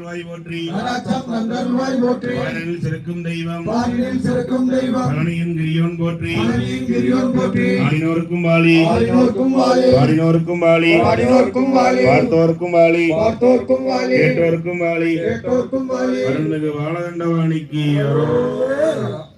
தந்தரல்வாய் போற்றி. நந்தருள்வாய் போற்றி. வாரனில் சிறக்கும் தெய்வம். வானில் சிறக்கும் தெய்வம். பழனியின் கிரியோன் போற்றி. பழனியின் கிரியோன் போற்றி. ஆடினோருக்கும் வாலி. ஆடினோர்க்கும் வாலி. பாடினோருக்கும் வாலி. பாடினோர்க்கும் வாலி. பார்த்தோருக்கும் வாலி. பார்த்தோர்க்கும் வாலி. கேட்டோருக்கும் வாலி. கேட்டோர்க்கும் வாலி. அருள்மிகு வாழதண்டவாணிக்கு அருள்